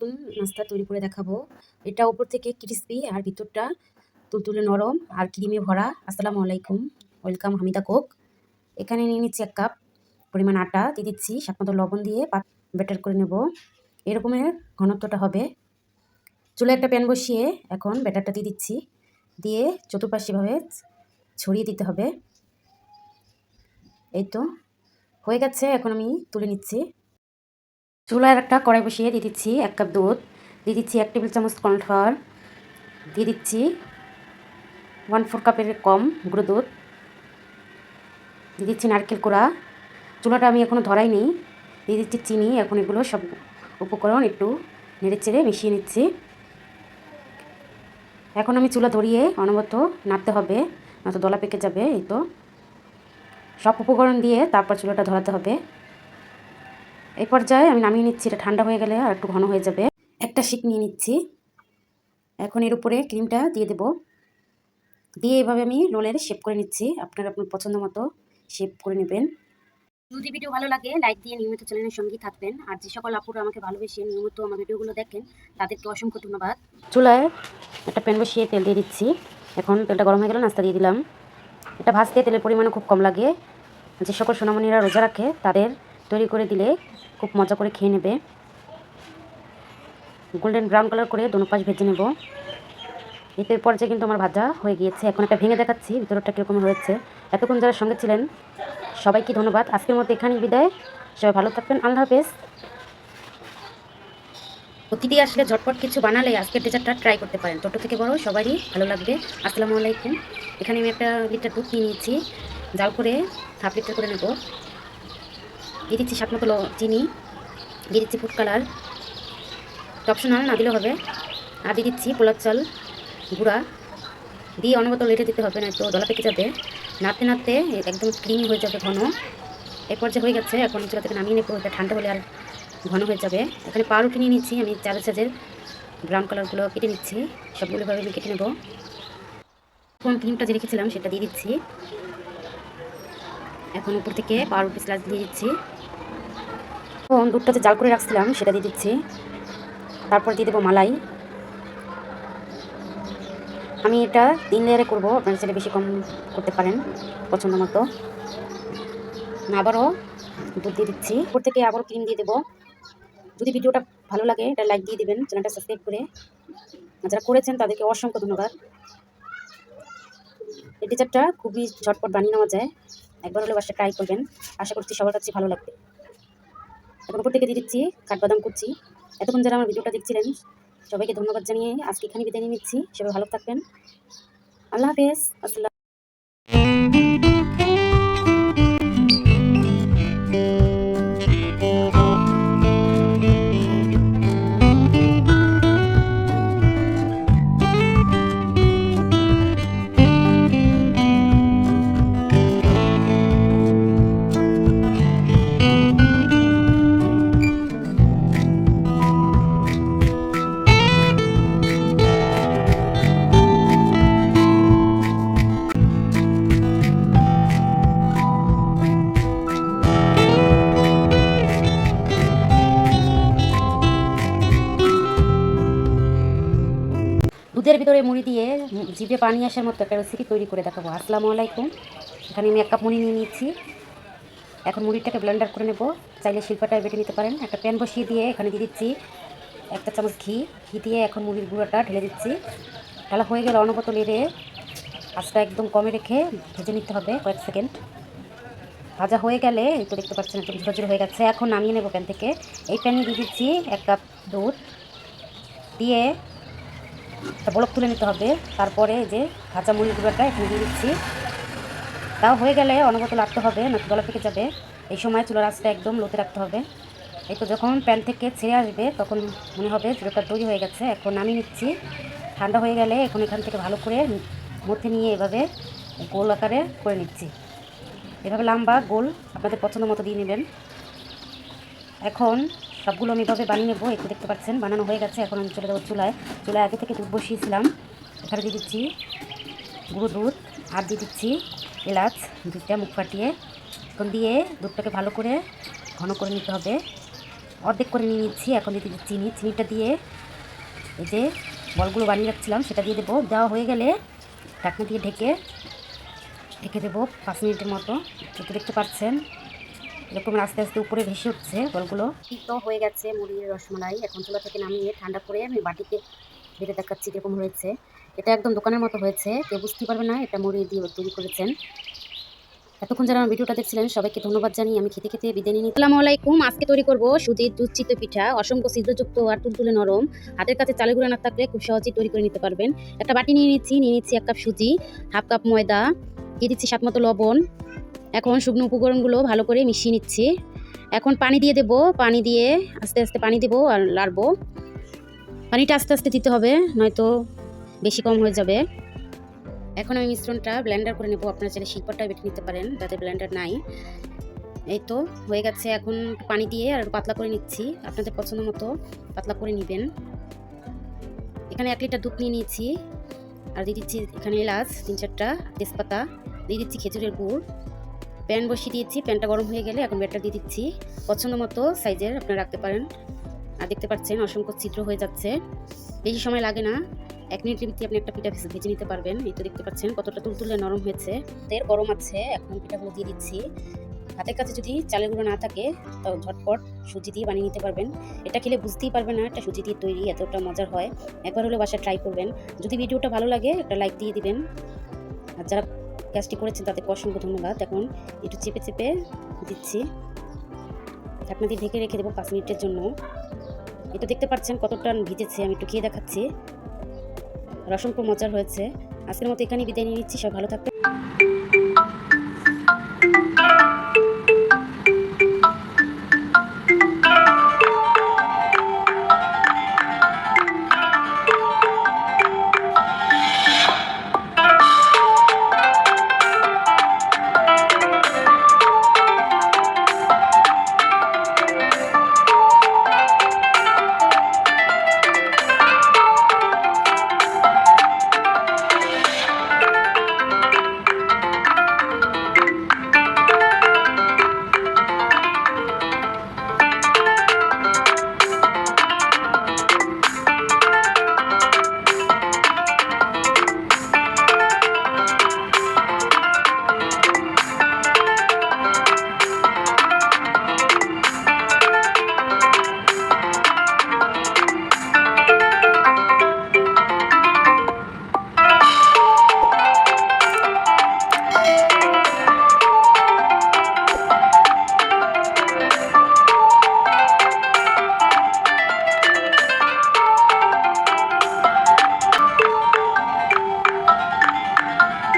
নতুন নাস্তা তৈরি করে দেখাবো। এটা উপর থেকে ক্রিসপি আর ভিতরটা তুলতুলে নরম আর ক্রিমে ভরা। আসসালামু আলাইকুম। ওয়েলকাম হামিদা কোক। এখানে নিয়ে নিচ্ছি এক কাপ পরিমাণ আটা। দিয়ে দিচ্ছি সাত মতো লবণ দিয়ে পাত ব্যাটার করে নেব। এরকমের ঘনত্বটা হবে। চুলে একটা প্যান বসিয়ে এখন ব্যাটারটা দিয়ে দিচ্ছি। দিয়ে চতুর্পাশীভাবে ছড়িয়ে দিতে হবে। এই তো, হয়ে গেছে। এখন আমি তুলে নিচ্ছি। চুলায় একটা কড়াই বসিয়ে দিয়ে দিচ্ছি এক কাপ দুধ। দিয়ে দিচ্ছি এক টেবিল চামচ কর্নফ্লাওয়ার। দিয়ে দিচ্ছি ওয়ান ফোর কাপের কম গুঁড়ো দুধ। দিয়ে দিচ্ছি নারকেল কোড়া। চুলাটা আমি এখনও ধরাই নেই দিয়ে দিচ্ছি চিনি। এখন এগুলো সব উপকরণ একটু নেড়ে চেড়ে মিশিয়ে নিচ্ছি। এখন আমি চুলা ধরিয়ে অনবত নাড়তে হবে, নয়তো দলা পেকে যাবে, এই তো। সব উপকরণ দিয়ে তারপর চুলাটা ধরাতে হবে। এই পর্যায়ে আমি নামিয়ে নিচ্ছি, এটা ঠান্ডা হয়ে গেলে আর একটু ঘন হয়ে যাবে। একটা শিক নিয়ে নিচ্ছি। এখন এর উপরে ক্রিমটা দিয়ে দেব। দিয়ে এভাবে আমি রোলের শেপ করে নিচ্ছি। আপনার আপনার পছন্দ মতো শেপ করে নেবেন। যদি ভিডিও ভালো লাগে, লাইক দিয়ে নিয়মিত চ্যানেলের সঙ্গেই থাকবেন। আর যে সকল আপুরা আমাকে ভালোবেসে নিয়মিত আমার ভিডিওগুলো দেখেন, তাদেরকে অসংখ্য ধন্যবাদ। চুলায় একটা প্যান বসিয়ে তেল দিয়ে দিচ্ছি। এখন তেলটা গরম হয়ে গেলে নাস্তা দিয়ে দিলাম। এটা ভাজতে তেলের পরিমাণও খুব কম লাগে। যে সকল সোনামণিরা রোজা রাখে, তাদের তৈরি করে দিলে খুব মজা করে খেয়ে নেবে। গোল্ডেন ব্রাউন কালার করে দোনো পাশ ভেজে নেব। এতে পর্যায়ে কিন্তু আমার ভাজা হয়ে গিয়েছে, এখন একটা ভেঙে দেখাচ্ছি, ভিতরটা কীরকম হয়েছে। এতক্ষণ যারা সঙ্গে ছিলেন, সবাইকে ধন্যবাদ। আজকের মতো এখানেই বিদায়। সবাই ভালো থাকবেন। আল্লাহ হাফেজ। অতিথি আসলে ঝটপট কিছু বানালে আজকের ডেজার্টটা ট্রাই করতে পারেন। ছোটো থেকে বড়, সবারই ভালো লাগবে। আসসালামু আলাইকুম। এখানে আমি একটা লিটার দুধ নিয়ে নিয়েছি। জাল করে হাফ লিটার করে নেব। দিয়ে দিচ্ছি সাত মতো চিনি দিয়ে দিচ্ছি ফুড কালার অপশনাল না দিলেও হবে। আর দিয়ে দিচ্ছি পোলার চাল, গুঁড়া। দিয়ে অনবত লেটে দিতে হবে না তো দলা পেকে যাবে। নাড়তে নাড়তে একদম ক্রিম হয়ে যাবে ঘন। এরপর যে হয়ে গেছে, এখন চুলা থেকে নামিয়ে নেব। এটা ঠান্ডা হলে আর ঘন হয়ে যাবে। এখানে পাউরুটি নিয়ে নিচ্ছি আমি চার সাজের ব্রাউন কালারগুলো কেটে নিচ্ছি। সবগুলোভাবে আমি কেটে নেব। এখন ক্রিমটা যে রেখেছিলাম, সেটা দিয়ে দিচ্ছি। এখন উপর থেকে পাউরুটি স্লাইস দিয়ে দিচ্ছি। এখন দুধটা যে জাল করে রাখছিলাম, সেটা দিয়ে দিচ্ছি। তারপর দিয়ে দেবো মালাই। আমি এটা তিন লেয়ারে করব, আপনারা সেটা বেশি কম করতে পারেন, পছন্দ মতো। আবারও দুধ দিয়ে দিচ্ছি। উপর থেকে আবারও ক্রিম দিয়ে দেবো। যদি ভিডিওটা ভালো লাগে, এটা লাইক দিয়ে দেবেন, চ্যানেলটা সাবস্ক্রাইব করে। যারা করেছেন, তাদেরকে অসংখ্য ধন্যবাদ। এই টিচারটা খুবই ঝটপট বানিয়ে নেওয়া যায়। একবার হলে বাসা ট্রাই করবেন। আশা করছি সবার কাছে ভালো লাগবে। এখন উপর থেকে দিয়ে দিচ্ছি কাঠবাদাম করছি এতক্ষণ যারা আমার ভিডিওটা দেখছিলেন, সবাইকে ধন্যবাদ জানিয়ে আজকে এখানে বিদায় নিয়ে নিচ্ছি। সবাই ভালো থাকবেন। আল্লাহ হাফেজ। আসসালাম দুধের ভিতরে মুড়ি দিয়ে জিভে পানি আসার মতো একটা রেসিপি তৈরি করে দেখাবো। আসসালামু আলাইকুম। এখানে আমি এক কাপ মুড়ি নিয়ে নিচ্ছি। এখন মুড়িটাকে ব্লেন্ডার করে নেব। চাইলে শিল্পাটায় বেটে নিতে পারেন। একটা প্যান বসিয়ে দিয়ে এখানে দিয়ে দিচ্ছি একটা চামচ ঘি। ঘি দিয়ে এখন মুড়ির গুঁড়োটা ঢেলে দিচ্ছি। ঢালা হয়ে গেলে অনবত লেড়ে আঁচটা একদম কমে রেখে ভেজে নিতে হবে কয়েক সেকেন্ড। ভাজা হয়ে গেলে, এই তো দেখতে পাচ্ছেন একটু ঝিরো হয়ে গেছে। এখন নামিয়ে নেব প্যান থেকে। এই প্যানে দিয়ে দিচ্ছি এক কাপ দুধ। দিয়ে একটা বলক তুলে নিতে হবে। তারপরে যে কাঁচা গুঁড়োটা এখানে দিয়ে দিচ্ছি। তাও হয়ে গেলে অনগত লাগতে হবে, না গলা থেকে যাবে। এই সময় চুলার আঁচটা একদম লোতে রাখতে হবে। এই তো যখন প্যান থেকে ছেড়ে আসবে, তখন মনে হবে চুলোটা তৈরি হয়ে গেছে। এখন নামিয়ে নিচ্ছি। ঠান্ডা হয়ে গেলে এখন এখান থেকে ভালো করে মধ্যে নিয়ে এভাবে গোল আকারে করে নিচ্ছি। এভাবে লম্বা গোল আপনাদের পছন্দ মতো দিয়ে নেবেন। এখন সবগুলো আমি এভাবে বানিয়ে নেব। একটু দেখতে পাচ্ছেন, বানানো হয়ে গেছে। এখন আমি চলে যাব চুলায়। চুলায় আগে থেকে দুধ বসিয়েছিলাম। এখানে দিয়ে দিচ্ছি গুঁড়ো দুধ আর দিয়ে দিচ্ছি এলাচ। দুধটা মুখ ফাটিয়ে এখন দিয়ে দুধটাকে ভালো করে ঘন করে নিতে হবে। অর্ধেক করে নিয়ে নিচ্ছি। এখন দিয়ে দিচ্ছি চিনি। চিনিটা দিয়ে এই যে বলগুলো বানিয়ে রাখছিলাম, সেটা দিয়ে দেবো। দেওয়া হয়ে গেলে ঢাকনা দিয়ে ঢেকে ঢেকে দেবো পাঁচ মিনিটের মতো। দেখতে পাচ্ছেন এরকম আস্তে আস্তে উপরে ভেসে উঠছে বলগুলো তো হয়ে গেছে মুড়ির রসমালাই। এখন চুলা থেকে নামিয়ে ঠান্ডা করে আমি বাটিতে বেড়ে দেখাচ্ছি কীরকম হয়েছে। এটা একদম দোকানের মতো হয়েছে। কেউ বুঝতে পারবে না এটা মুড়ি দিয়ে তৈরি করেছেন। এতক্ষণ যারা আমার ভিডিওটা দেখছিলেন সবাইকে ধন্যবাদ জানিয়ে আমি খেতে খেতে বিদায় নিই আসসালামু আলাইকুম। আজকে তৈরি করব সুজির দুধ চিত্ত পিঠা অসংখ্য সিদ্ধযুক্ত আর তুলতুলে নরম। হাতের কাছে চালের গুঁড়া না থাকলে খুব সহজেই তৈরি করে নিতে পারবেন। একটা বাটি নিয়ে নিচ্ছি নিয়ে নিচ্ছি এক কাপ সুজি হাফ কাপ ময়দা দিয়ে দিচ্ছি স্বাদ মতো লবণ। এখন শুকনো উপকরণগুলো ভালো করে মিশিয়ে নিচ্ছি। এখন পানি দিয়ে দেব, পানি দিয়ে আস্তে আস্তে পানি দেবো আর লাড়বো। পানিটা আস্তে আস্তে দিতে হবে, নয়তো বেশি কম হয়ে যাবে। এখন আমি মিশ্রণটা ব্লেন্ডার করে নেব, আপনারা চাইলে শিল্পটা বেটে নিতে পারেন যাদের ব্লেন্ডার নাই। এই তো, হয়ে গেছে এখন পানি দিয়ে আর পাতলা করে নিচ্ছি, আপনাদের পছন্দ মতো পাতলা করে নেবেন। এখানে এক লিটার দুধ নিয়ে নিয়েছি, আর দিয়ে দিচ্ছি এখানে এলাচ তিন চারটা তেজপাতা, দিয়ে দিচ্ছি খেজুরের গুড়। প্যান বসিয়ে দিয়েছি, প্যানটা গরম হয়ে গেলে এখন ব্যাটার দিয়ে দিচ্ছি। পছন্দ মতো সাইজের আপনারা রাখতে পারেন। আর দেখতে পাচ্ছেন অসংখ্য ছিদ্র হয়ে যাচ্ছে। বেশি সময় লাগে না। এক মিনিটের ভিতরে আপনি একটা পিঠা ভেজে নিতে পারবেন। এই তো দেখতে পাচ্ছেন কতটা তুলতুলে নরম হয়েছে। তেল গরম আছে, এখন পিঠাগুলো দিয়ে দিচ্ছি। হাতের কাছে যদি চালের গুঁড়ো না থাকে, তাও ঝটপট সুজি দিয়ে বানিয়ে নিতে পারবেন। এটা খেলে বুঝতেই পারবেন না এটা সুজি দিয়ে তৈরি, এতটা মজার হয়। একবার হলে বাসা ট্রাই করবেন। যদি ভিডিওটা ভালো লাগে, একটা লাইক দিয়ে দিবেন। আর যারা কাজটি করেছেন, তাদেরকে অসংখ্য ধন্যবাদ। এখন একটু চেপে চেপে দিচ্ছি। ঢাকনা ঢেকে রেখে দেবো পাঁচ মিনিটের জন্য। এটা দেখতে পাচ্ছেন কতটা ভিজেছে, আমি একটু খেয়ে দেখাচ্ছি। রসম্প মজার হয়েছে। আজকের মতো এখানেই বিদায় নিয়ে নিচ্ছি সব ভালো থাকবে